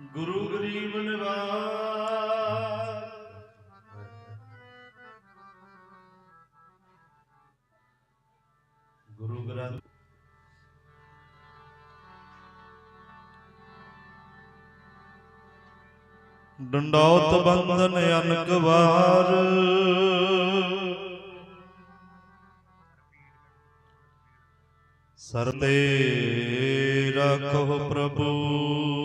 ਗੁਰੂ ਗਰੀਬ ਨਿਵਾਸ। ਗੁਰੂ ਗ੍ਰੰਥ ਡੰਡੌਤ ਬੰਦਨ ਅਨਕ ਵਾਰ। ਸਰਤੇ ਰੱਖੋ ਪ੍ਰਭੂ।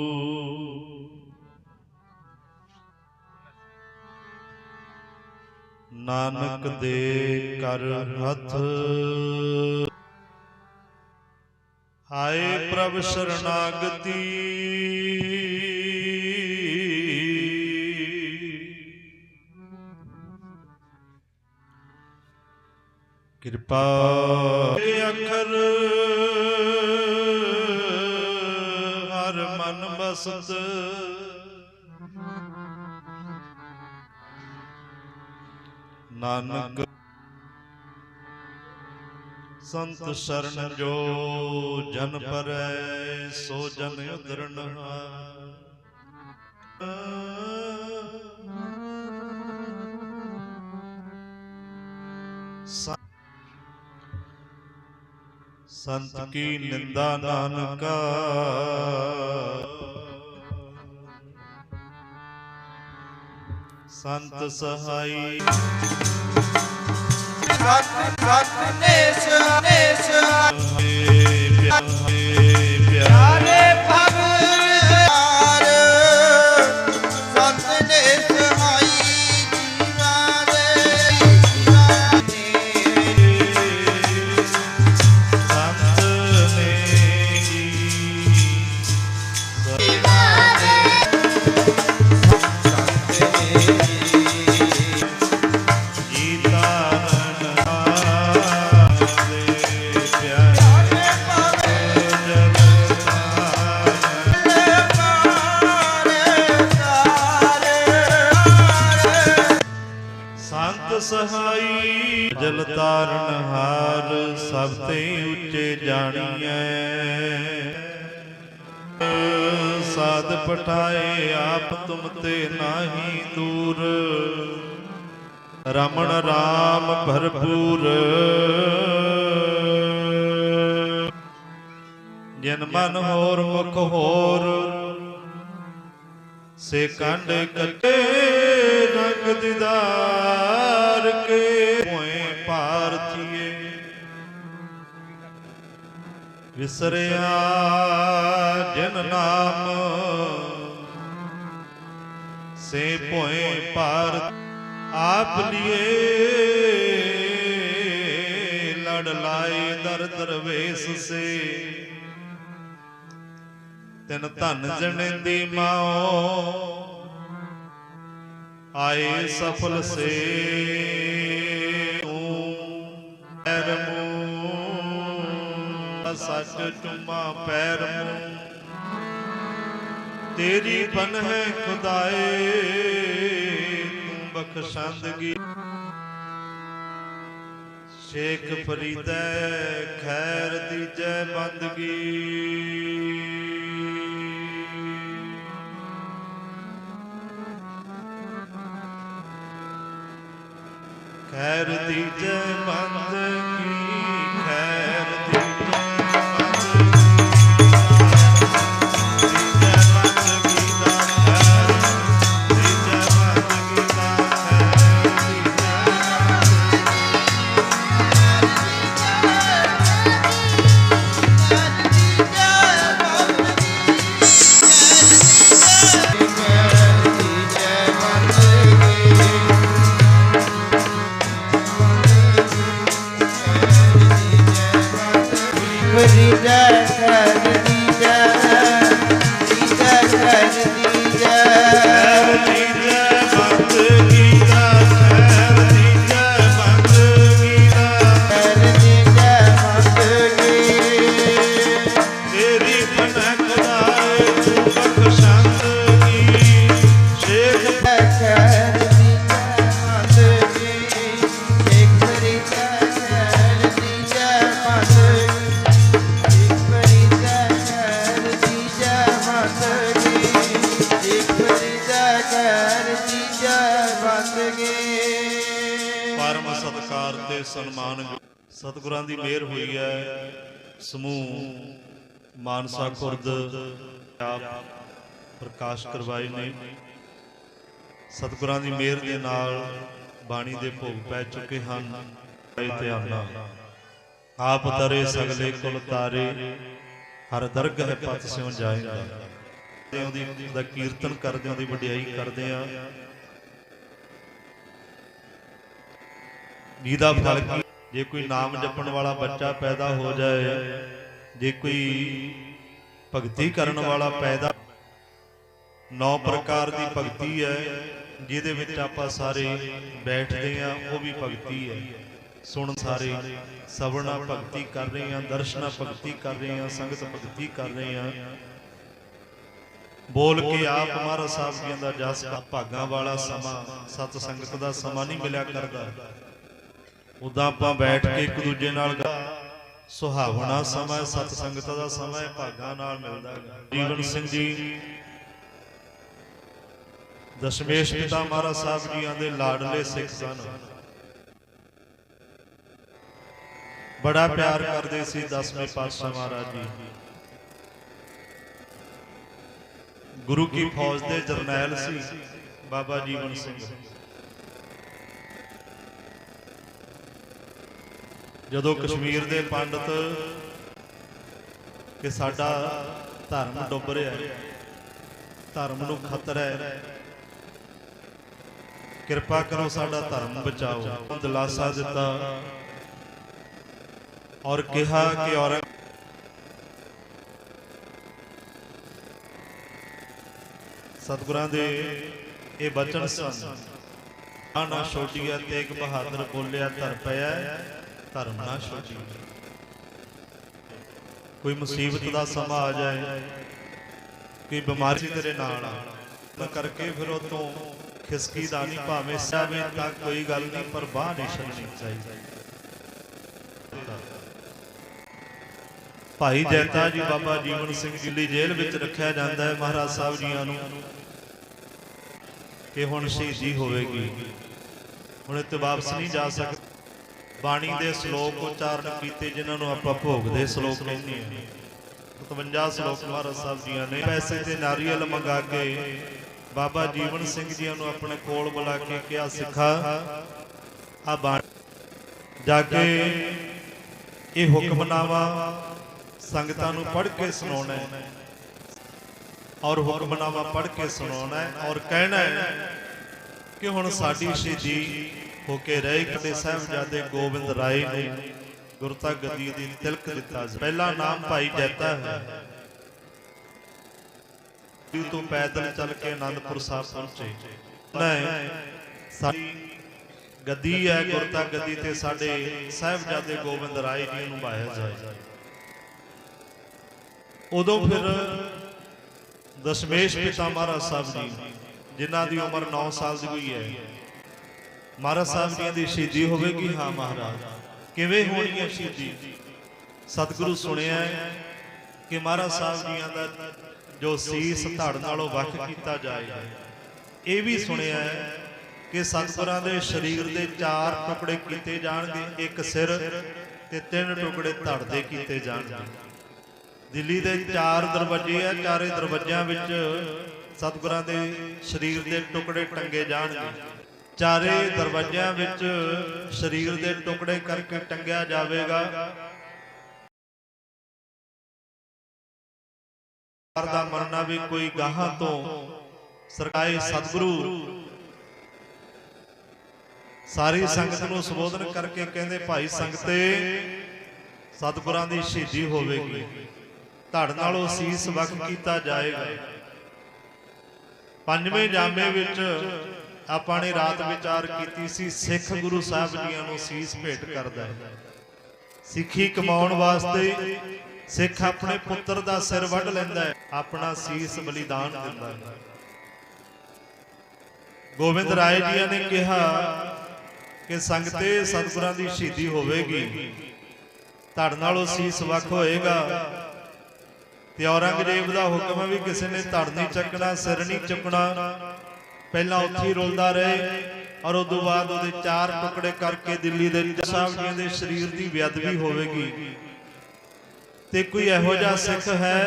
ਨਾਨਕ ਦੇ ਕਰ ਹੱਥ। ਹਾਏ ਪ੍ਰਭ ਸ਼ਰਨਾਗਤੀ। ਕਿਰਪਾ ਅਖਰ ਹਰ ਮਨ ਬਸਤ। ਨਾਨਕ। ਸੰਤ ਸ਼ਰਨ ਜੋ ਜਨ ਪਰੈ ਸੋ ਜਨ ਉਦਰਣ। ਸੰਤ ਕੀ ਨਿੰਦਾ ਨਾਨਕਾ। ਸੰਤ ਸਹਾਈ। ਸਤ ਸਤ ਨੇਸ਼ ਨੇਸ਼ ਪਿਆਰੇ ਪਿਆਰੇ। ਸਾਧ ਪਠਾਏ ਆਪ ਤੁਮ ਤੇ ਨਾਹੀ ਦੂਰ। ਰਮਣ ਰਾਮ ਭਰਪੂਰ। ਜਿਨ ਮਨ ਹੋਰ ਮੁਖ ਹੋਰ, ਸੇ ਕੰਡ ਕੱਟੇ ਰੰਗ ਦਿਦਾਰ ਕੇ। ਵਿਸਰਿਆ ਜਨ ਨਾਮ। ਸੇ ਭੋਏ ਭਾਰਤ, ਆਪ ਲਿਏ ਲੜ ਲਾਏ ਦਰ ਦਰਵੇਸ ਸੇ। ਤਿਨ ਧਨ ਜਣੇਂਦੀ ਮਾਓ, ਆਏ ਸਫਲ ਸੇ। ਸੱਚ ਚੁੰਮਾ ਪੈਰ ਮੂੰ ਤੇਰੀ ਬਨ ਹੈ ਖੁਦਾਏ, ਤੂੰ ਬਖਸ਼ੰਦਗੀ ਸ਼ੇਖ ਫਰੀਦੈ, ਖੈਰ ਦੀ ਜੈ ਬੰਦਗੀ। ਖੈਰ ਦੀ ਜੈ ਬੰਦਗੀ। ਸਤਕਾਰ ਸਨਮਾਨ ਸਤਿਗੁਰਾਂ ਦੀ ਮਿਹਰ ਹੋਈ ਹੈ। ਸਮੂਹ ਮਾਨਸਾ ਖੁਰਦ ਆਪ ਪ੍ਰਕਾਸ਼ ਕਰਵਾਏ ਨੇ। ਸਤਿਗੁਰਾਂ ਦੀ ਮਿਹਰ ਦੇ ਨਾਲ ਬਾਣੀ ਦੇ ਭੋਗ ਪੈ ਚੁੱਕੇ ਹਨ। ਇਹ ਆਪ ਤਰੇ ਸਗਲੇ ਕੁਲ ਤਾਰੇ, ਹਰ ਦਰਗਹ ਪਤ ਸਿਉ ਜਾਏਗਾ ਤੇ ਉਹਦੀ ਦਾ ਕੀਰਤਨ ਕਰਦੇ ਉਹਦੀ ਵਡਿਆਈ ਕਰਦੇ ਆ ਜਿਹਦਾ ਫਲ ਜੇ ਕੋਈ ਨਾਮ ਜਪਣ ਵਾਲਾ ਬੱਚਾ ਪੈਦਾ ਹੋ ਜਾਏ, ਜੇ ਕੋਈ ਭਗਤੀ ਕਰਨ ਵਾਲਾ ਪੈਦਾ ਨੌ ਪ੍ਰਕਾਰ ਦੀ ਭਗਤੀ ਹੈ, ਜਿਹਦੇ ਵਿੱਚ ਆਪਾਂ ਸਾਰੇ ਬੈਠਦੇ ਆ ਉਹ ਵੀ ਭਗਤੀ ਹੈ। ਸੁਣ ਸਾਰੇ, ਸਵਰਨਾ ਭਗਤੀ ਕਰ ਰਹੇ ਆ ਦਰਸ਼ਨਾ ਭਗਤੀ ਕਰ ਰਹੇ ਆ ਸੰਗਤ ਭਗਤੀ ਕਰ ਰਹੇ ਆ ਬੋਲ ਕੇ ਆਪ ਮਹਾਰਾਜ ਸਾਹਿਬ ਜੀ ਦਾ ਜਸ ਭਾਗਾਂ ਵਾਲਾ ਸਮਾਂ, ਸਤ ਸੰਗਤ ਦਾ ਸਮਾਂ ਨਹੀਂ ਮਿਲਿਆ ਕਰਦਾ। ਉਦਾਂ ਆਪਾਂ ਬੈਠ ਕੇ ਇੱਕ ਦੂਜੇ ਨਾਲ ਸੁਹਾਵਣਾ ਸਮਾਂ ਹੈ, ਸਤ ਸੰਗਤ ਦਾ ਸਮਾਂ ਹੈ, ਭਾਗਾਂ ਨਾਲ ਮਿਲਦਾ ਹੈ। ਜੀਵਨ ਸਿੰਘ ਜੀ ਦਸ਼ਮੇਸ਼ ਪਿਤਾ ਮਹਾਰਾਜ ਸਾਹਿਬ ਜੀਆਂ ਦੇ ਲਾਡਲੇ ਸਿੱਖ ਸਨ। ਬੜਾ ਪਿਆਰ ਕਰਦੇ ਸੀ ਦਸਵੇਂ ਪਾਤਸ਼ਾਹ ਮਹਾਰਾਜ ਜੀ। ਗੁਰੂ ਕੀ ਫੌਜ ਦੇ ਜਰਨੈਲ ਸੀ ਬਾਬਾ ਜੀਵਨ ਸਿੰਘ। ਜਦੋਂ ਕਸ਼ਮੀਰ ਦੇ ਪੰਡਤ ਕਿ ਸਾਡਾ ਧਰਮ ਡੁੱਬ ਰਿਹਾ ਹੈ, ਧਰਮ ਨੂੰ ਖਤਰਾ ਹੈ, ਕਿਰਪਾ ਕਰੋ ਸਾਡਾ ਧਰਮ ਬਚਾਓ, ਦਿਲਾਸਾ ਦਿੱਤਾ ਔਰ ਕਿਹਾ ਕਿ ਔਰ ਸਤਿਗੁਰਾਂ ਦੇ ਇਹ ਬਚਨ ਸਨ ਆ ਨਾ ਛੋਟੀਆ ਤੇਗ ਬਹਾਦਰ ਬੋਲਿਆ, ਧਰ ਪਿਆ ਧਰਮ ਨਾ ਛੋਟੀ। ਕੋਈ ਮੁਸੀਬਤ ਦਾ ਸਮਾਂ ਆ ਜਾਏ, ਕੋਈ ਬਿਮਾਰੀ ਤੇਰੇ ਨਾਲ ਆ, ਤਾਂ ਕਰਕੇ ਫਿਰ ਉਹ ਤੋਂ ਖਿਸਕੀ ਦਾ ਨਹੀਂ, ਭਾਵੇਂ ਸਾਵੇਂ ਤਾਂ ਕੋਈ ਗੱਲ ਨਹੀਂ ਪਰ ਬਾਹ ਨਹੀਂ ਛੱਡਣੀ ਚਾਹੀਦੀ। ਭਾਈ ਜੈਤਾ ਜੀ ਬਾਬਾ ਜੀਵਨ ਸਿੰਘ ਜੀ ਲਈ ਜੇਲ੍ਹ ਵਿੱਚ ਰੱਖਿਆ ਜਾਂਦਾ ਹੈ ਮਹਾਰਾਜ ਸਾਹਿਬ ਜੀਆਂ ਨੂੰ, ਕਿ ਹੁਣ ਸ਼ਹੀਦੀ ਹੋਵੇਗੀ। ਹੁਣ ਇੱਥੇ ਵਾਪਸ ਨਹੀਂ ਜਾ ਸਕਦੇ। ਬਾਣੀ ਦੇ ਸ਼ਲੋਕ ਉਚਾਰਨ ਕੀਤੇ, ਜਿਨ੍ਹਾਂ ਨੂੰ ਆਪਾਂ ਭੋਗ ਦੇ ਸ਼ਲੋਕ ਕਹਿੰਦੇ ਹਾਂ। 57 ਸ਼ਲੋਕ ਮਹਾਰਾਜ ਸਾਹਿਬ ਜੀਆਂ ਨੇ ਪੈਸੇ ਤੇ ਨਾਰੀਅਲ ਮੰਗਾ ਕੇ ਬਾਬਾ ਜੀਵਨ ਸਿੰਘ ਜੀਆਂ ਨੂੰ ਆਪਣੇ ਕੋਲ ਬੁਲਾ ਕੇ ਕਿਹਾ, ਸਿੱਖਾ, ਆ ਬਾਣੀ ਜਾ ਕੇ ਇਹ ਹੁਕਮਨਾਮਾ ਸੰਗਤਾਂ ਨੂੰ ਪੜ੍ਹ ਕੇ ਸੁਣਾਉਣਾ ਹੈ। ਔਰ ਹੁਕਮਨਾਮਾ ਪੜ੍ਹ ਕੇ ਸੁਣਾਉਣਾ ਹੈ ਔਰ ਕਹਿਣਾ ਹੈ ਕਿ ਹੁਣ ਸਾਡੀ ਸ਼ਹੀਦੀ ਹੋ ਕੇ ਰਹੇ ਕਦੇ ਸਾਹਿਬਜ਼ਾਦੇ ਗੋਬਿੰਦ ਰਾਏ ਨੂੰ ਗੁਰਤਾ ਗੱਦੀ ਦੀ ਤਿਲਕ ਦਿੱਤਾ ਸੀ। ਪਹਿਲਾ ਨਾਮ ਭਾਈ ਜੈਤਾ ਹੈ। ਦਿਲ ਤੋਂ ਪੈਦਲ ਚੱਲ ਕੇ ਆਨੰਦਪੁਰ ਸਾਹਿਬ ਪਹੁੰਚੇ। ਨਹੀਂ ਸਾਡੀ ਗੱਦੀ ਹੈ ਗੁਰਤਾ ਗੱਦੀ ਤੇ ਸਾਡੇ ਸਾਹਿਬਜ਼ਾਦੇ ਗੋਬਿੰਦ ਰਾਏ ਜੀ ਨੂੰ ਬਾਇਆ ਜਾਏ। ਉਦੋਂ ਫਿਰ ਦਸ਼ਮੇਸ਼ ਪਿਤਾ ਮਹਾਰਾਜ ਸਾਹਿਬ ਜੀ, ਜਿਨ੍ਹਾਂ ਦੀ ਉਮਰ 9 ਸਾਲ ਦੀ ਹੋਈ ਹੈ ਮਹਾਰਾਜ ਸਾਹਿਬ ਜੀ ਦੀ ਸ਼ਹੀਦੀ ਹੋਵੇਗੀ? ਹਾਂ ਮਹਾਰਾਜ। ਕਿਵੇਂ ਹੋਣੀ ਹੈ ਸ਼ਹੀਦੀ? ਸਤਿਗੁਰੂ ਸੁਣਿਆ ਹੈ ਕਿ ਮਹਾਰਾਜ ਸਾਹਿਬ ਜੀਆਂ ਦਾ ਜੋ ਸੀਸ ਧੜ ਨਾਲੋਂ ਵੱਖ ਕੀਤਾ ਜਾਏਗਾ ਇਹ ਵੀ ਸੁਣਿਆ ਹੈ ਕਿ ਸਤਿਗੁਰਾਂ ਦੇ ਸਰੀਰ ਦੇ ਚਾਰ ਟੁਕੜੇ ਕੀਤੇ ਜਾਣਗੇ ਇੱਕ ਸਿਰ ਤੇ ਤਿੰਨ ਟੁਕੜੇ ਧੜ ਦੇ ਕੀਤੇ ਜਾਣਗੇ। ਦਿੱਲੀ ਦੇ ਚਾਰ ਦਰਵਾਜ਼ੇ ਆ ਚਾਰੇ ਦਰਵਾਜ਼ਿਆਂ ਵਿੱਚ ਸਤਿਗੁਰਾਂ ਦੇ ਸਰੀਰ ਦੇ ਟੁਕੜੇ ਟੰਗੇ ਜਾਣਗੇ। ਚਾਰੇ ਦਰਵਾਜ਼ਿਆਂ ਵਿੱਚ ਸਰੀਰ ਦੇ ਟੁਕੜੇ ਕਰਕੇ ਟੰਗਿਆ ਜਾਵੇਗਾ। ਦਾ ਮੰਨਣਾ ਵੀ ਕੋਈ ਗਾਹਾਂ ਤੋਂ। ਸਰਕਾਰੀ ਸਤਿਗੁਰੂ। ਸਾਰੀ ਸੰਗਤ ਨੂੰ ਸੰਬੋਧਨ ਕਰਕੇ ਕਹਿੰਦੇ ਭਾਈ ਸੰਗਤੇ ਸਤਿਗੁਰਾਂ ਦੀ ਸ਼ਹੀਦੀ ਹੋਵੇਗੀ। ਧੜ ਨਾਲੋਂ ਸੀਸ ਵਕ ਕੀਤਾ ਜਾਏਗਾ। ਪੰਜਵੇਂ ਜਾਮੇ ਵਿੱਚ ਆਪਾਂ ਨੇ ਰਾਤ ਵਿਚਾਰ ਕੀਤੀ ਸੀ, ਸਿੱਖ ਗੁਰੂ ਸਾਹਿਬ ਜੀਆਂ ਨੂੰ ਸੀਸ ਭੇਟ ਕਰਦਾ ਹੈ। ਸਿੱਖੀ ਕਮਾਉਣ ਵਾਸਤੇ ਸਿੱਖ ਆਪਣੇ ਪੁੱਤਰ ਦਾ ਸਿਰ ਵੱਢ ਲੈਂਦਾ ਹੈ, ਆਪਣਾ ਸੀਸ ਬਲੀਦਾਨ ਦਿੰਦਾ ਹੈ। ਗੋਬਿੰਦ ਰਾਏ ਜੀਆਂ ਨੇ ਕਿਹਾ ਕਿ ਸੰਗਤੇ, ਸਤਿਗੁਰਾਂ ਦੀ ਸ਼ਹੀਦੀ ਹੋਵੇਗੀ। ਧੜ ਨਾਲੋਂ ਸੀਸ ਵੱਖ ਹੋਏਗਾ। ਤੇ ਔਰੰਗਜ਼ੇਬ ਦਾ ਹੁਕਮ ਹੈ ਵੀ ਕਿਸੇ ਨੇ ਧੜ ਨਹੀਂ ਚੱਕਣਾ, ਸਿਰ ਨਹੀਂ ਚੁੱਕਣਾ। ਪਹਿਲਾਂ ਉੱਥੇ ਹੀ ਰੁਲਦਾ ਰਹੇ ਔਰ ਉਦੋਂ ਬਾਅਦ ਉਹਦੇ ਚਾਰ ਟੁਕੜੇ ਕਰਕੇ ਦਿੱਲੀ ਦੇ ਸਾਹਿਬ ਜੀ ਦੇ ਸਰੀਰ ਦੀ ਬੇਅਦਬੀ ਹੋਵੇਗੀ। ਤੇ ਕੋਈ ਇਹੋ ਜਿਹਾ ਸਿੱਖ ਹੈ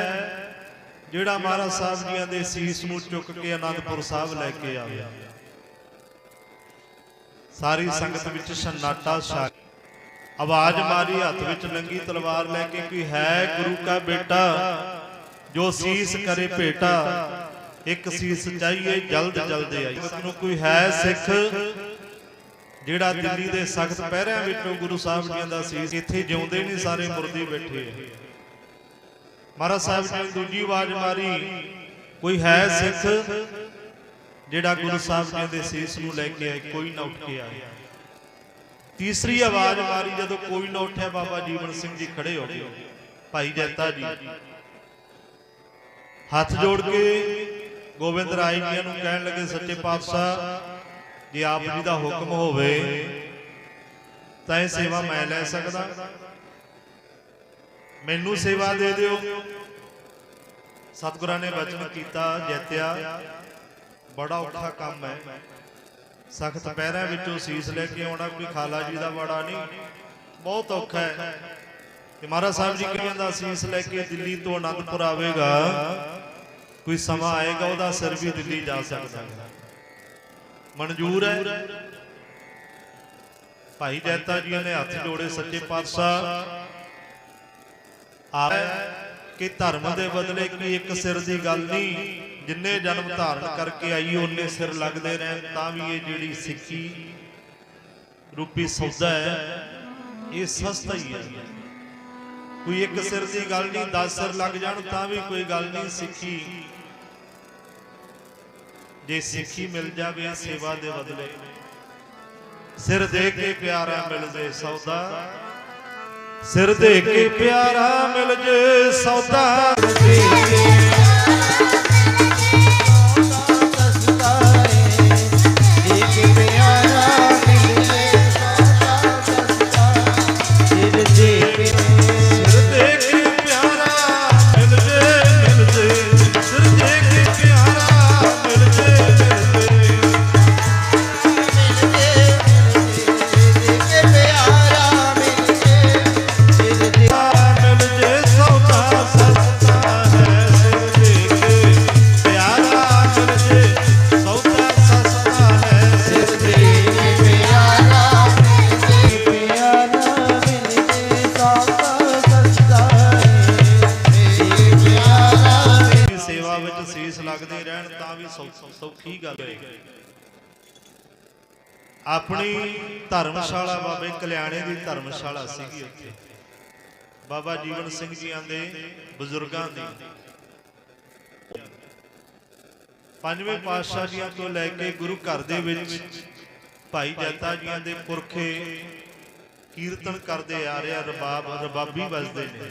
ਜਿਹੜਾ ਮਹਾਰਾਜ ਸਾਹਿਬ ਜੀਆਂ ਦੇ ਸੀਸ ਨੂੰ ਚੁੱਕ ਕੇ ਆਨੰਦਪੁਰ ਸਾਹਿਬ ਲੈ ਕੇ ਆਵੇ? ਸਾਰੀ ਸੰਗਤ ਵਿੱਚ ਸੰਨਾਟਾ ਛਾ ਆਵਾਜ਼ ਮਾਰੀ, ਹੱਥ ਵਿੱਚ ਨੰਗੀ ਤਲਵਾਰ ਲੈ ਕੇ ਕੋਈ ਹੈ ਗੁਰੂ ਕਾ ਬੇਟਾ ਜੋ ਸੀਸ ਕਰੇ ਭੇਟਾ। ਇੱਕ ਸੀਸ ਚਾਹੀਏ ਜਲਦ ਜਲਦ ਆਈ। ਨੂੰ ਕੋਈ ਹੈ ਸਿੱਖ ਜਿਹੜਾ ਦਿੱਲੀ ਦੇ ਸਖਤ ਪਹਿਰਿਆਂ ਵਿੱਚੋਂ ਗੁਰੂ ਸਾਹਿਬ ਜੀਆਂ ਦਾ ਸੀਸ ਇੱਥੇ ਜਿਉਂਦੇ ਨਹੀਂ ਸਾਰੇ ਮੁਰਦੇ ਬੈਠੇ ਆ। ਮਹਾਰਾਜ ਸਾਹਿਬ ਜੀ ਨੇ ਦੂਜੀ ਆਵਾਜ਼ ਮਾਰੀ ਕੋਈ ਹੈ ਸਿੱਖ ਜਿਹੜਾ ਗੁਰੂ ਸਾਹਿਬ ਜੀ ਦੇ ਸੀਸ ਨੂੰ ਲੈ ਕੇ ਆਏ ਕੋਈ ਨਾ ਉੱਠ ਕੇ ਆਏ। ਤੀਸਰੀ ਆਵਾਜ਼ ਮਾਰੀ ਜਦੋਂ ਕੋਈ ਨਾ ਉੱਠਿਆ ਬਾਬਾ ਜੀਵਨ ਸਿੰਘ ਜੀ ਖੜੇ ਹੋ ਗਏ। ਭਾਈ ਜੈਤਾ ਜੀ। ਹੱਥ ਜੋੜ ਕੇ ਗੋਬਿੰਦ ਰਾਏ ਜੀ ਨੂੰ ਕਹਿਣ ਲੱਗੇ, ਸੱਚੇ ਪਾਤਸ਼ਾਹ, ਜੇ ਆਪ ਜੀ ਦਾ ਹੁਕਮ ਹੋਵੇ, ਤਾਂ ਇਹ ਸੇਵਾ ਮੈਂ ਲੈ ਸਕਦਾ। ਮੈਨੂੰ ਸੇਵਾ ਦੇ ਦਿਓ। ਸਤਿਗੁਰਾਂ ਨੇ ਬਚਨ ਕੀਤਾ, ਜੈਤਿਆ, ਬੜਾ ਔਖਾ ਕੰਮ ਹੈ। ਸਖਤ ਪਹਿਰਿਆਂ ਵਿੱਚੋਂ ਸੀਸ ਲੈ ਕੇ ਆਉਣਾ, ਕੋਈ ਖਾਲਾ ਜੀ ਦਾ ਬੜਾ ਨਹੀਂ। ਬਹੁਤ ਔਖਾ ਹੈ। ਤੇ ਮਹਾਰਾਜ ਸਾਹਿਬ ਜੀ ਕਹਿੰਦਾ ਸੀਸ ਲੈ ਕੇ ਦਿੱਲੀ ਤੋਂ ਅਨੰਦਪੁਰ ਆਵੇਗਾ। ਕੋਈ ਸਮਾਂ ਆਏਗਾ, ਉਹਦਾ ਸਿਰ ਵੀ ਦਿੱਲੀ ਜਾ ਸਕਦਾ ਹੈ। ਮਨਜ਼ੂਰ ਹੈ। ਭਾਈ ਜੈਤਾ ਜੀ ਨੇ ਹੱਥ ਜੋੜੇ ਸੱਚੇ ਪਾਤਸ਼ਾਹ। ਆਪ ਕਿ ਧਰਮ ਦੇ ਬਦਲੇ ਕੀ ਇੱਕ ਸਿਰ ਦੀ ਗੱਲ ਨਹੀਂ। ਜਿੰਨੇ ਜਨਮ ਧਾਰਨ ਕਰਕੇ ਆਈ ਉਹਨੇ ਸਿਰ ਲੱਗਦੇ ਰਹਿਣ, ਤਾਂ ਵੀ ਇਹ ਜਿਹੜੀ ਸਿੱਖੀ ਰੂਪੀ ਸੌਦਾ ਹੈ, ਇਹ ਸਸਤਾ ਹੀ ਹੈ। ਕੋਈ ਇੱਕ ਸਿਰ ਦੀ ਗੱਲ ਨਹੀਂ 10 ਸਿਰ ਲੱਗ ਜਾਣ, ਤਾਂ ਵੀ ਕੋਈ ਗੱਲ ਨਹੀਂ ਸਿੱਖੀ। ਜੇ ਸਿੱਖੀ ਮਿਲ ਜਾਵੇ ਸੇਵਾ ਦੇ ਬਦਲੇ। ਸਿਰ ਦੇ ਕੇ ਪਿਆਰਾ ਮਿਲ ਜੇ ਸੌਦਾ। ਸਿਰ ਦੇ ਕੇ ਪਿਆਰਾ ਮਿਲ ਜੇ ਸੌਦਾ। ਬਾਬਾ ਜੀਵਨ ਸਿੰਘ ਜੀਆਂ ਦੇ ਬਜ਼ੁਰਗਾਂ ਦੀ। ਪੰਜਵੇਂ ਪਾਤਸ਼ਾਹ ਜੀਆਂ ਤੋਂ ਲੈ ਕੇ ਗੁਰੂ ਘਰ ਦੇ ਵਿੱਚ ਭਾਈ ਜੈਤਾ ਜੀਆਂ ਦੇ ਪੁਰਖੇ ਕੀਰਤਨ ਕਰਦੇ ਆ ਰਹੇ ਰਬਾਬ, ਰਬਾਬੀ ਵੱਜਦੇ ਨੇ।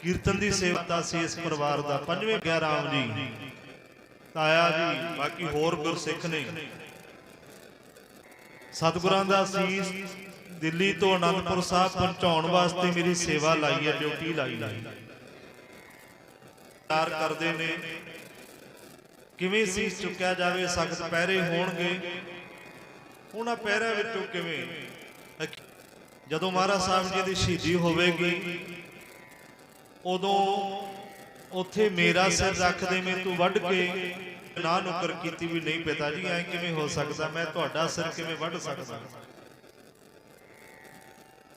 ਕੀਰਤਨ ਦੀ ਸੇਵਾ ਤਾਂ ਸੀ ਇਸ ਪਰਿਵਾਰ ਦਾ। ਪੰਜਵੇਂ ਗਿਆ ਰਾਮ ਜੀ, ਤਾਇਆ ਜੀ, ਬਾਕੀ ਹੋਰ ਗੁਰਸਿੱਖ ਨੇ। ਸਤਿਗੁਰਾਂ ਦਾ ਸੀਸ ਦਿੱਲੀ ਤੋਂ ਅਨੰਦਪੁਰ ਸਾਹਿਬ ਪਹੁੰਚਾਉਣ ਵਾਸਤੇ ਮੇਰੀ ਸੇਵਾ ਲਾਈ ਹੈ, ਡਿਊਟੀ ਲਾਈ ਹੈ। ਤਾਰ ਕਰਦੇ ਨੇ। ਕਿਵੇਂ ਸੀ ਚੁੱਕਿਆ ਜਾਵੇ, ਸਖਤ ਪਹਿਰੇ ਹੋਣਗੇ। ਉਹਨਾਂ ਪਹਿਰਿਆਂ ਵਿੱਚੋਂ ਕਿਵੇਂ? ਜਦੋਂ ਮਹਾਰਾਜ ਸਾਹਿਬ ਜੀ ਦੀ ਸ਼ਹੀਦੀ ਹੋਵੇਗੀ, ਉਦੋਂ ਉੱਥੇ ਮੇਰਾ ਸਿਰ ਰੱਖ ਦੇਵੇਂ ਤੂੰ ਵੱਢ ਕੇ ਨਾ ਨੁਕਰ ਕੀਤੀ ਵੀ ਨਹੀਂ ਪਿਤਾ ਜੀ, ਐ ਕਿਵੇਂ ਹੋ ਸਕਦਾ? ਮੈਂ ਤੁਹਾਡਾ ਸਿਰ ਕਿਵੇਂ ਵੱਢ ਸਕਦਾ?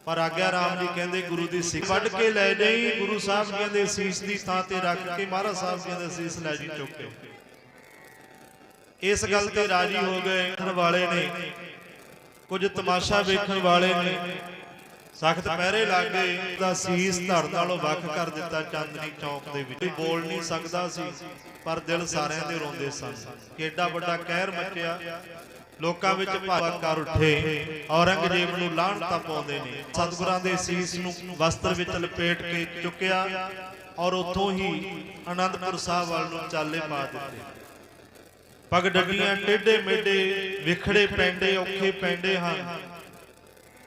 ਪਰ ਆਗਿਆ ਰਾਮ ਜੀ ਕਹਿੰਦੇ ਗੁਰੂ ਦੀ ਸਿੱਖ ਵੱਢ ਕੇ ਲੈ ਜਾਈ, ਗੁਰੂ ਸਾਹਿਬ ਜੀ ਸੀਸ ਦੀ ਥਾਂ ਤੇ ਰੱਖ ਕੇ ਮਹਾਰਾਜ ਸਾਹਿਬ ਜੀ ਸੀਸ ਲੈ ਜੀ ਚੁੱਕ ਕੇ। ਇਸ ਗੱਲ ਤੇ ਰਾਜੀ ਹੋ ਗਏ ਦੇਖਣ ਵਾਲੇ ਨੇ, ਕੁਝ ਤਮਾਸ਼ਾ ਵੇਖਣ ਵਾਲੇ ਨੇ। ਸਖਤ ਪਹਿਰੇ ਲੱਗੇ ਦਾ ਸੀਸ ਧੜ ਨਾਲੋਂ ਵੱਖ ਕਰ ਦਿੱਤਾ ਚਾਂਦਨੀ ਚੌਕ ਦੇ ਵਿੱਚ। ਕੋਈ ਬੋਲ ਨਹੀਂ ਸਕਦਾ ਸੀ, ਪਰ ਦਿਲ ਸਾਰਿਆਂ ਦੇ ਰੋਂਦੇ ਸਨ। ਕਿੱਡਾ ਵੱਡਾ ਕਹਿਰ ਮਚਿਆ ਲੋਕਾਂ ਵਿੱਚ ਭਾਵਾ ਕਰ ਉੱਠੇ ਔਰੰਗਜ਼ੇਬ ਨੂੰ ਲਾਹਣਤਾ ਪਾਉਂਦੇ ਨੇ। ਸਤਿਗੁਰਾਂ ਦੇ ਸੀਸ ਨੂੰ ਵਸਤਰ ਵਿੱਚ ਲਪੇਟ ਕੇ ਚੁੱਕਿਆ ਔਰ ਉੱਥੋਂ ਹੀ ਆਨੰਦਪੁਰ ਸਾਹਿਬ ਵੱਲ ਨੂੰ ਚਾਲੇ ਪਾ ਦਿੱਤੇ। ਪਗ ਡੱਡੀਆਂ ਟੇਢੇ ਮੇਢੇ ਵਿਖੜੇ ਪੈਂਡੇ ਔਖੇ ਪੈਂਡੇ ਹਨ।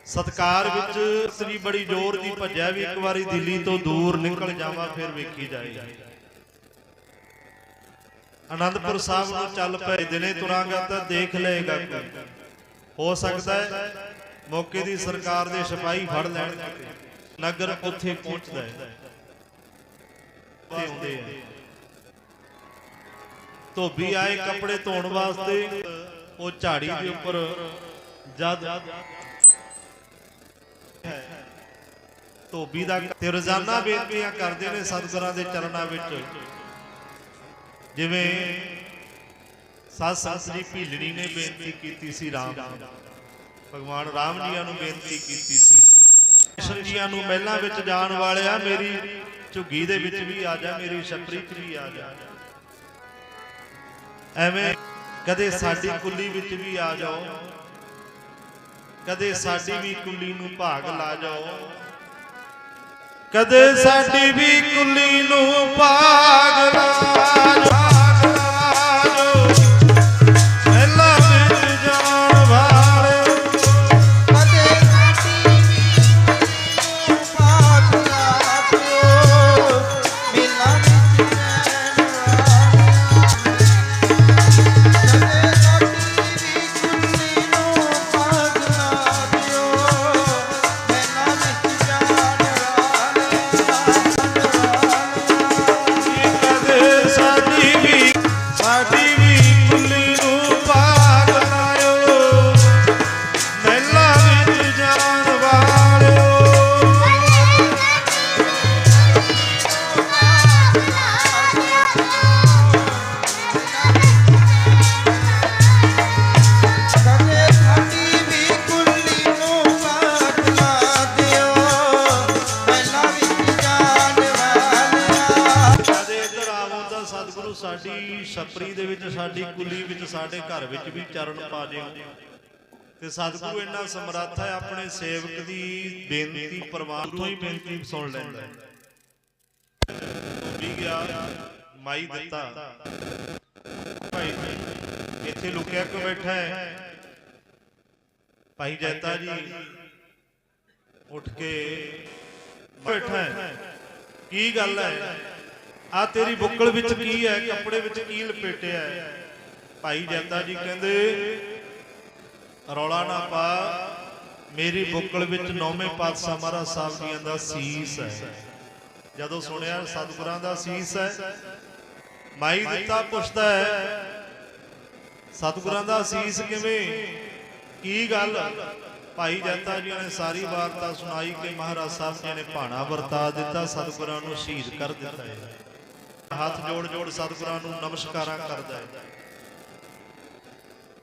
ਸਤਕਾਰ ਵਿੱਚ ਸ੍ਰੀ ਬੜੀ ਜ਼ੋਰ ਦੀ ਭੱਜਿਆ ਵੀ ਇੱਕ ਵਾਰੀ ਦਿੱਲੀ ਤੋਂ ਦੂਰ ਨਿਕਲ ਜਾਵਾਂ ਫਿਰ ਵੇਖੀ ਜਾਏ ਅਨੰਦਪੁਰ ਸਾਹਿਬ ਨੂੰ ਚੱਲ ਪਏ ਦਿਨੇ ਤੁਰਾਂਗਾ ਤਾਂ ਦੇਖ ਲਏਗਾ ਕੋਈ। ਹੋ ਸਕਦਾ ਹੈ ਮੌਕੇ ਦੀ ਸਰਕਾਰ ਦੇ ਸਿਪਾਹੀ ਫੜ ਲੈਣ, ਨਗਰ ਉੱਥੇ ਪਹੁੰਚਦਾ ਹੈ। ਤੇ ਆਉਂਦੇ ਆ। ਧੋਬੀ ਆਏ ਕੱਪੜੇ ਧੋਣ ਵਾਸਤੇ, ਉਹ ਝਾੜੀ ਦੇ ਉੱਪਰ ਜਦ ਧੋਬੀ ਦਾ ਤੇ ਰੋਜ਼ਾਨਾ ਬੇਨਤੀਆਂ ਕਰਦੇ ਨੇ ਸਤਿਗੁਰਾਂ ਦੇ ਚਰਨਾਂ ਵਿੱਚ। ਜਿਵੇਂ ਸੱਸ ਸੰਤ ਜੀ ਭੀਲੜੀ ਨੇ ਬੇਨਤੀ ਕੀਤੀ ਸੀ ਰਾਮ ਨੂੰ। ਭਗਵਾਨ ਰਾਮ ਜੀਆਂ ਨੂੰ ਬੇਨਤੀ ਕੀਤੀ ਸੀ। ਕ੍ਰਿਸ਼ਨ ਜੀਆਂ ਨੂੰ ਮਹਿਲਾਂ ਵਿੱਚ ਜਾਣ ਵਾਲਿਆ ਮੇਰੀ ਝੁੱਗੀ ਦੇ ਵਿੱਚ ਵੀ ਆ ਜਾ, ਮੇਰੀ ਛਪਰੀ 'ਚ ਵੀ ਆ ਜਾ। ਐਵੇਂ ਕਦੇ ਸਾਡੀ ਕੁੱਲੀ ਵਿੱਚ ਵੀ ਆ ਜਾਓ, ਕਦੇ ਸਾਡੀ ਵੀ ਕੁੱਲੀ ਨੂੰ ਭਾਗ ਲਾ ਜਾਓ। ਕਦੇ ਸਾਡੀ ਵੀ ਕੁੱਲੀ ਨੂੰ ਭਾਗ ਲਾ ਜਾਓ। ਦਿਓ ਤੇ ਸਤਿਗੁਰੂ ਇੰਨਾ ਸਮਰੱਥ ਹੈ, ਆਪਣੇ ਸੇਵਕ ਦੀ ਬੇਨਤੀ ਪ੍ਰਵਾਨ ਤੋਂ ਹੀ ਬੇਨਤੀ ਸੁਣ ਲੈਂਦਾ ਹੈ। ਵੀ ਗਿਆ, ਮਾਈ ਦਿੱਤਾ। ਭਾਈ ਇੱਥੇ ਲੁਕਿਆ ਕਿਉਂ ਬੈਠਾ ਹੈ? ਭਾਈ ਜੈਤਾ ਜੀ, ਉੱਠ ਕੇ ਬੈਠਾ ਹੈ। ਕੀ ਗੱਲ ਹੈ? ਆ ਤੇਰੀ ਬੁੱਕਲ ਵਿੱਚ ਕੀ ਹੈ? ਕੱਪੜੇ ਵਿੱਚ ਕੀ ਲਪੇਟਿਆ ਹੈ? ਭਾਈ ਜੈਤਾ ਜੀ ਕਹਿੰਦੇ ਰੌਲਾ ਨਾ ਪਾ। ਮੇਰੀ ਬੁੱਕਲ ਵਿੱਚ ਨੌਵੇਂ ਪਾਤਸ਼ਾਹ ਮਹਾਰਾਜ ਸਾਹਿਬ ਜੀਆਂ ਦਾ ਸੀਸ ਹੈ। ਜਦੋਂ ਸੁਣਿਆ ਸਤਿਗੁਰਾਂ ਦਾ ਸੀਸ ਹੈ, ਮਾਈ ਦਿੱਤਾ ਪੁੱਛਦਾ ਹੈ, ਸਤਿਗੁਰਾਂ ਦਾ ਸੀਸ ਕਿਵੇਂ? ਕੀ ਗੱਲ? ਭਾਈ ਜੈਤਾ ਜੀ ਨੇ ਸਾਰੀ ਵਾਰਤਾ ਸੁਣਾਈ ਕਿ ਮਹਾਰਾਜ ਸਾਹਿਬ ਜੀ ਨੇ ਭਾਣਾ ਵਰਤਾ ਦਿੱਤਾ, ਸਤਿਗੁਰਾਂ ਨੂੰ ਸ਼ਹੀਦ ਕਰ ਦਿੱਤਾ ਹੈ। ਹੱਥ ਜੋੜ ਜੋੜ ਸਤਿਗੁਰਾਂ ਨੂੰ ਨਮਸਕਾਰਾਂ ਕਰਦਾ ਹੈ।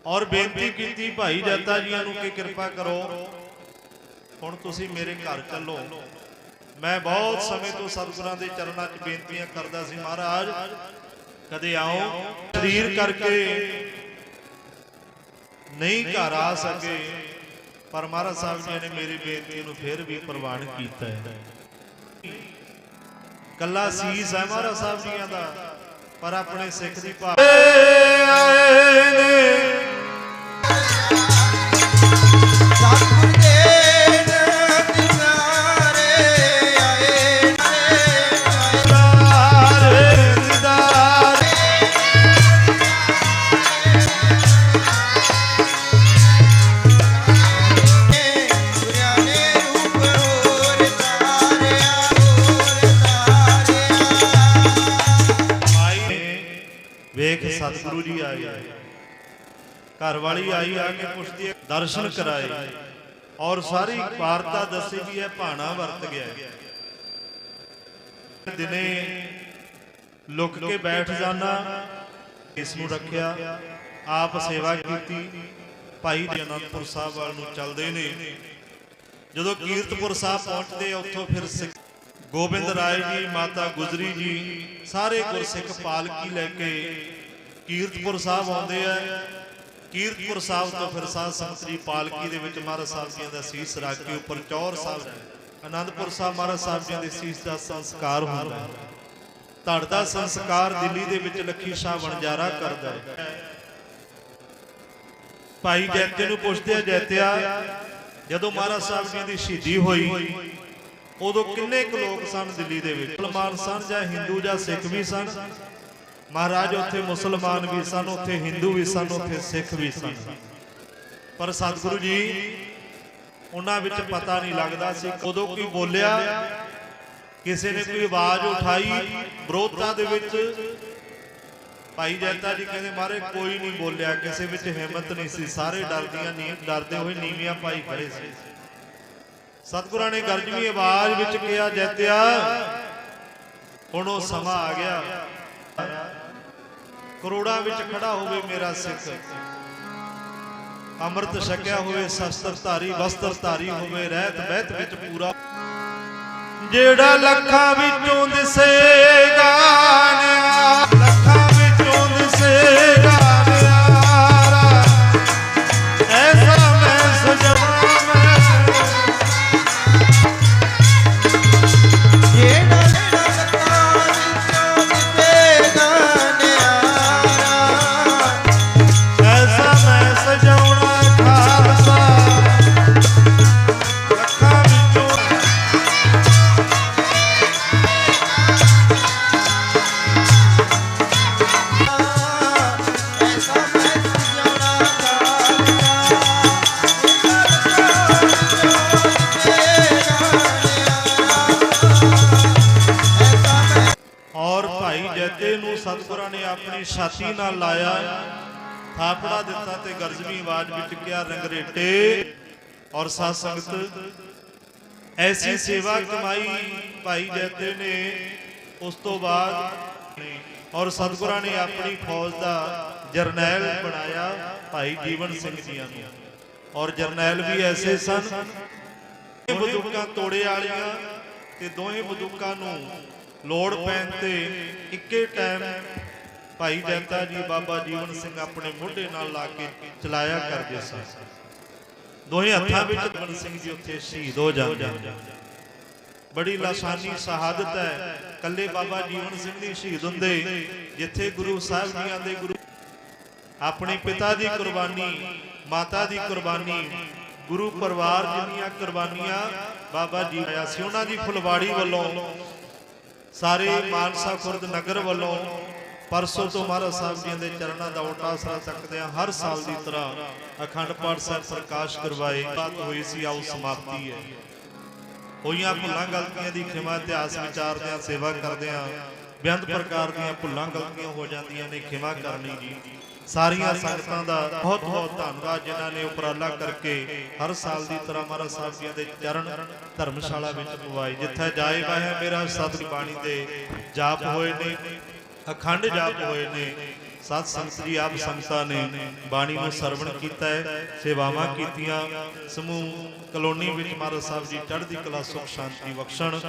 ਔਰ ਬੇਨਤੀ ਕੀਤੀ ਭਾਈ ਜੈਤਾ ਜੀਆਂ ਨੂੰ ਕਿ ਕਿਰਪਾ ਕਰੋ। ਹੁਣ ਤੁਸੀਂ ਮੇਰੇ ਘਰ ਚੱਲੋ। ਮੈਂ ਬਹੁਤ ਸਮੇਂ ਤੋਂ ਸਤਿਗੁਰਾਂ ਦੇ ਚਰਨਾਂ 'ਚ ਬੇਨਤੀਆਂ ਕਰਦਾ ਸੀ, ਮਹਾਰਾਜ, ਕਦੇ ਆਓ, ਸਰੀਰ ਕਰਕੇ ਨਹੀਂ ਘਰ ਆ ਸਕੇ। ਪਰ ਮਹਾਰਾਜ ਸਾਹਿਬ ਜੀ ਨੇ ਮੇਰੀ ਬੇਨਤੀ ਨੂੰ ਫਿਰ ਵੀ ਪ੍ਰਵਾਨ ਕੀਤਾ ਹੈ। ਕੱਲਾ ਸੀਸ ਹੈ ਮਹਾਰਾਜ ਸਾਹਿਬ ਜੀਆਂ ਦਾ, ਪਰ ਆਪਣੇ ਸਿੱਖ ਦੀ ਭਾਵ ਆਏ ਨੇ ਵੇਖ ਸਤਿਗੁਰੂ ਜੀ ਆਏ ਘਰ ਵਾਲੀ ਆਈ, ਆ ਕੇ ਪੁੱਛਦੀ ਹੈ, ਦਰਸ਼ਨ ਕਰਾਏ। ਔਰ ਸਾਰੀ ਵਾਰਤਾ ਦੱਸੀ ਵੀ ਹੈ ਭਾਣਾ ਵਰਤ ਗਿਆ ਦਿਨੇ ਲੁਕ ਕੇ ਬੈਠ ਜਾਣਾ ਇਸ ਨੂੰ ਰੱਖਿਆ, ਆਪ ਸੇਵਾ ਕੀਤੀ। ਭਾਈ ਜੀ ਅਨੰਦਪੁਰ ਸਾਹਿਬ ਵੱਲ ਨੂੰ ਚੱਲਦੇ ਨੇ। ਜਦੋਂ ਕੀਰਤਪੁਰ ਸਾਹਿਬ ਪਹੁੰਚਦੇ, ਉੱਥੋਂ ਫਿਰ ਸਿੱਖ ਗੋਬਿੰਦ ਰਾਏ ਜੀ, ਮਾਤਾ ਗੁਜਰੀ ਜੀ, ਸਾਰੇ ਗੁਰਸਿੱਖ ਪਾਲਕੀ ਲੈ ਕੇ ਕੀਰਤਪੁਰ ਸਾਹਿਬ ਆਉਂਦੇ ਆ। ਕੀਰਤਪੁਰ ਸਾਹਿਬ ਤੋਂ ਫਿਰ ਸਾਧ ਸੰਗਤ ਦੀ ਪਾਲਕੀ ਦੇ ਵਿੱਚ ਮਹਾਰਾਜ ਸਾਹਿਬ ਜੀ ਦਾ ਸੀਸ ਰੱਖ ਕੇ ਉੱਪਰ ਚੌਰ ਸਾਹਿਬ ਆਨੰਦਪੁਰ ਸਾਹਿਬ ਮਹਾਰਾਜ ਸਾਹਿਬ ਜੀ ਦੇ ਸੀਸ ਦਾ ਸੰਸਕਾਰ ਹੁੰਦਾ ਹੈ। ਧੜ ਦਾ ਸੰਸਕਾਰ ਦਿੱਲੀ ਦੇ ਵਿੱਚ ਲੱਖੀ ਸ਼ਾਹ ਵਣਜਾਰਾ ਕਰਦਾ ਹੈ। ਭਾਈ ਜੈਤੇ ਨੂੰ ਪੁੱਛਦੇ ਆ, ਜੈਤਿਆ, ਜਦੋਂ ਮਹਾਰਾਜ ਸਾਹਿਬ ਜੀ ਦੀ ਸ਼ਹੀਦੀ ਹੋਈ, ਉਦੋਂ ਕਿੰਨੇ ਕੁ ਲੋਕ ਸਨ ਦਿੱਲੀ ਦੇ ਵਿੱਚ? ਮੁਸਲਮਾਨ ਸਨ ਜਾਂ ਹਿੰਦੂ ਜਾਂ ਸਿੱਖ ਵੀ ਸਨ? ਮਹਾਰਾਜ, ਉੱਥੇ ਮੁਸਲਮਾਨ ਵੀ ਸਨ, ਉੱਥੇ ਹਿੰਦੂ ਵੀ ਸਨ, ਉੱਥੇ ਸਿੱਖ ਵੀ ਸਨ। ਪਰ ਸਤਿਗੁਰੂ ਜੀ, ਉਹਨਾਂ ਵਿੱਚ ਪਤਾ ਨਹੀਂ ਲੱਗਦਾ ਸੀ ਕਦੋਂ ਕੋਈ ਬੋਲਿਆ, ਕਿਸੇ ਨੇ ਕੋਈ ਆਵਾਜ਼ ਉਠਾਈ, ਵਿਰੋਧਤਾ ਦੇ ਵਿੱਚ। ਭਾਈ ਜੈਤਾ ਜੀ ਕਹਿੰਦੇ, ਮਾਰੇ, ਕੋਈ ਨਹੀਂ ਬੋਲਿਆ, ਕਿਸੇ ਵਿੱਚ ਹਿੰਮਤ ਨਹੀਂ ਸੀ। ਸਾਰੇ ਡਰਦੀਆਂ ਨੀ, ਡਰਦੇ ਹੋਏ ਨੀਵੀਆਂ ਪਾਈ ਖੜੇ ਸੀ। ਸਤਿਗੁਰਾਂ ਨੇ ਗਰਜਵੀਂ ਆਵਾਜ਼ ਵਿੱਚ ਕਿਹਾ, ਜੈਤਿਆ, ਹੁਣ ਉਹ ਸਮਾਂ ਆ ਗਿਆ। ਕਰੋੜਾਂ ਵਿੱਚ ਖੜਾ ਹੋਵੇ ਮੇਰਾ ਸਿੱਖ। ਅੰਮ੍ਰਿਤ ਛਕਿਆ ਹੋਵੇ, ਸ਼ਸਤਰ ਧਾਰੀ, ਵਸਤਰ ਧਾਰੀ ਹੋਵੇ ਰਹਿਤ ਬਹਿਤ ਵਿੱਚ ਪੂਰਾ। ਜਿਹੜਾ ਲੱਖਾਂ ਵੀ ਲਾਇਆ ਥਾਪੜਾ ਦਿੱਤਾ ਤੇ ਗਰਜਵੀਂ ਆਵਾਜ਼ ਵਿੱਚ ਕਿਹਾ ਰੰਗਰੇਟੇ ਔਰ ਸਾਧ ਸੰਗਤ ਐਸੀ ਸੇਵਾ ਕਮਾਈ ਭਾਈ ਜੈਤੇ ਨੇ ਉਸ ਤੋਂ ਬਾਅਦ ਔਰ ਸਤਿਗੁਰਾਂ ਨੇ ਆਪਣੀ ਫੌਜ ਦਾ ਜਰਨੈਲ ਬਣਾਇਆ ਭਾਈ ਜੀਵਨ ਸਿੰਘ ਜੀਆਂ ਨੂੰ। ਔਰ ਜਰਨੈਲ ਵੀ ਐਸੇ ਸਨ ਇਹ ਬੰਦੂਕਾਂ ਤੋੜੇ ਵਾਲੀਆਂ ਤੇ ਦੋਹੇ ਬੰਦੂਕਾਂ ਨੂੰ ਲੋੜ ਪੈਣ ਤੇ ਇੱਕੇ ਟਾਈਮ ਭਾਈ ਜੈਤਾ ਜੀ, ਬਾਬਾ ਜੀਵਨ ਸਿੰਘ ਆਪਣੇ ਮੋਢੇ ਨਾਲ ਲਾ ਕੇ ਚਲਾਇਆ ਕਰਦੇ ਸਨ। ਦੋਹੇ ਹੱਥਾਂ ਵਿੱਚ ਜੀਵਨ ਸਿੰਘ ਜੀ ਉੱਥੇ ਸ਼ਹੀਦ ਹੋ ਜਾਂਦੇ ਬੜੀ ਲਾਸਾਨੀ ਸ਼ਹਾਦਤ ਹੈ। ਕੱਲੇ ਬਾਬਾ ਜੀਵਨ ਸਿੰਘ ਦੀ ਸ਼ਹੀਦ ਹੁੰਦੇ। ਜਿੱਥੇ ਗੁਰੂ ਸਾਹਿਬ ਜੀਆਂ ਦੇ ਗੁਰੂ ਆਪਣੇ ਪਿਤਾ ਦੀ ਕੁਰਬਾਨੀ, ਮਾਤਾ ਦੀ ਕੁਰਬਾਨੀ, ਗੁਰੂ ਪਰਿਵਾਰ ਜਿੰਨੀਆਂ ਕੁਰਬਾਨੀਆਂ ਬਾਬਾ ਜੀ ਆਇਆ ਸੀ, ਉਹਨਾਂ ਦੀ ਫੁਲਵਾੜੀ ਵੱਲੋਂ ਸਾਰੇ ਮਾਨਸਾ ਖੁਰਦ ਨਗਰ ਵੱਲੋਂ ਪਰਸੋਂ ਤੋਂ ਮਹਾਰਾਜ ਸਾਹਿਬ ਜੀ ਦੇ ਚਰਨਾਂ ਦਾ ਉਲਟਾ ਆਸਰਾ ਚੱਕਦੇ ਹਰ ਸਾਲ ਦੀ ਤਰ੍ਹਾਂ ਅਖੰਡ ਪਾਠ ਸਾਹਿਬ ਪ੍ਰਕਾਸ਼ ਕਰਵਾਏ ਬਾਤ ਹੋਈ ਸੀ ਆਉ ਸਮਾਪਤੀ ਹੈ। ਹੋਈਆਂ ਭੁੱਲਾਂ ਗਲਤੀਆਂ ਦੀ ਖਿਮਾ ਇਤਿਹਾਸ ਵਿਚਾਰਦੇ ਸੇਵਾ ਕਰਦੇ ਬੇਅੰਤ ਪ੍ਰਕਾਰ ਦੀਆਂ ਭੁੱਲਾਂ ਗਲਤੀਆਂ ਹੋ ਜਾਂਦੀਆਂ ਨੇ, ਖਿਮਾ ਕਰਨੀ ਜੀ। ਸਾਰੀਆਂ ਸੰਗਤਾਂ ਦਾ ਬਹੁਤ ਬਹੁਤ ਧੰਨਵਾਦ ਜਿਨ੍ਹਾਂ ਨੇ ਉਪਰਾਲਾ ਕਰਕੇ ਹਰ ਸਾਲ ਦੀ ਤਰ੍ਹਾਂ ਮਹਾਰਾਜ ਸਾਹਿਬ ਜੀ ਦੇ ਚਰਨ ਧਰਮਸ਼ਾਲਾ ਵਿੱਚ ਪਵਾਏ। ਜਿੱਥੇ ਜਾਏ ਵਾਹਿਆ ਮੇਰਾ ਸਤਿ ਬਾਣੀ ਦੇ ਜਾਪ ਹੋਏ ਨੇ ਅਖੰਡ ਜਾਪ ਹੋਏ ਨੇ। ਸਤ ਸੰਗਤ ਜੀ ਆਪ ਸੰਗਤਾਂ ਨੇ ਬਾਣੀ ਨੂੰ ਸਰਵਣ ਕੀਤਾ ਹੈ। ਸੇਵਾਵਾਂ ਕੀਤੀਆਂ। ਸਮੂਹ ਕਲੋਨੀ ਵਿੱਚ ਮਹਾਰਾਜ ਸਾਹਿਬ ਜੀ ਚੜ੍ਹਦੀ ਕਲਾ ਸੁਖ ਸ਼ਾਂਤੀ ਬਖਸ਼ਣ।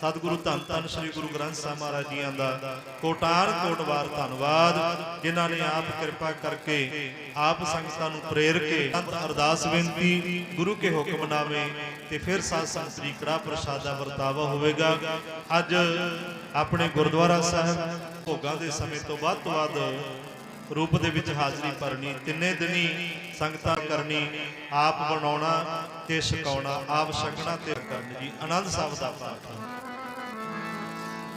ਸਤਿਗੁਰੂ ਧੰਨ ਧੰਨ ਸ੍ਰੀ ਗੁਰੂ ਗ੍ਰੰਥ ਸਾਹਿਬ ਮਹਾਰਾਜ ਜੀਆਂ ਦਾ ਕੋਟਾਰ ਕੋਟਵਾਰ ਧੰਨਵਾਦ ਜਿਨ੍ਹਾਂ ਨੇ ਆਪ ਕਿਰਪਾ ਕਰਕੇ ਆਪ ਸੰਗਤਾਂ ਨੂੰ ਪ੍ਰੇਰ ਕੇ ਅੰਤ ਅਰਦਾਸ ਬੇਨਤੀ ਗੁਰੂ ਕੇ ਹੁਕਮ ਨਾਮੇ ਤੇ ਫਿਰ ਸਾਧ ਸੰਗਤ ਜੀ ਕੜਾ ਪ੍ਰਸ਼ਾਦਾ ਵਰਤਾਵਾ ਹੋਵੇਗਾ। ਅੱਜ ਆਪਣੇ ਗੁਰਦੁਆਰਾ ਸਾਹਿਬ ਭੋਗਾਂ ਦੇ ਸਮੇਂ ਤੋਂ ਵੱਧ ਤੋਂ ਵੱਧ ਰੂਪ ਦੇ ਵਿੱਚ ਹਾਜ਼ਰੀ ਭਰਨੀ ਤਿੰਨੇ ਦਿਨੀ ਸੰਗਤਾਂ ਕਰਨੀ ਆਪ ਬਣਾਉਣਾ ਤੇ ਛਕਾਉਣਾ ਆਪ ਛਕਣਾ ਤੇ ਕਰਨੀ ਜੀ ਆਨੰਦ ਸਾਹਿਬ ਦਾ ਪਾਠ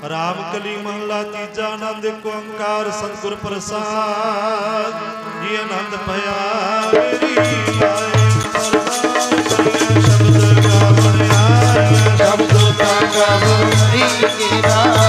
ਰਾਮ ਕਲੀ ਮਹਲਾ ਤੀਜਾ ਆਨੰਦ ਏਕ ਓੰਕਾਰ ਸਤਿਗੁਰ ਪ੍ਰਸਾਦ ਜੀ ਆਨੰਦ ਭਇਆ ਮੇਰੀ ਲਾਏ ਪਰਵਾਰ ਸ਼ਬਦ ਗਾਵਣ ਸ਼ਬਦ ਤਾਂ हरि के राम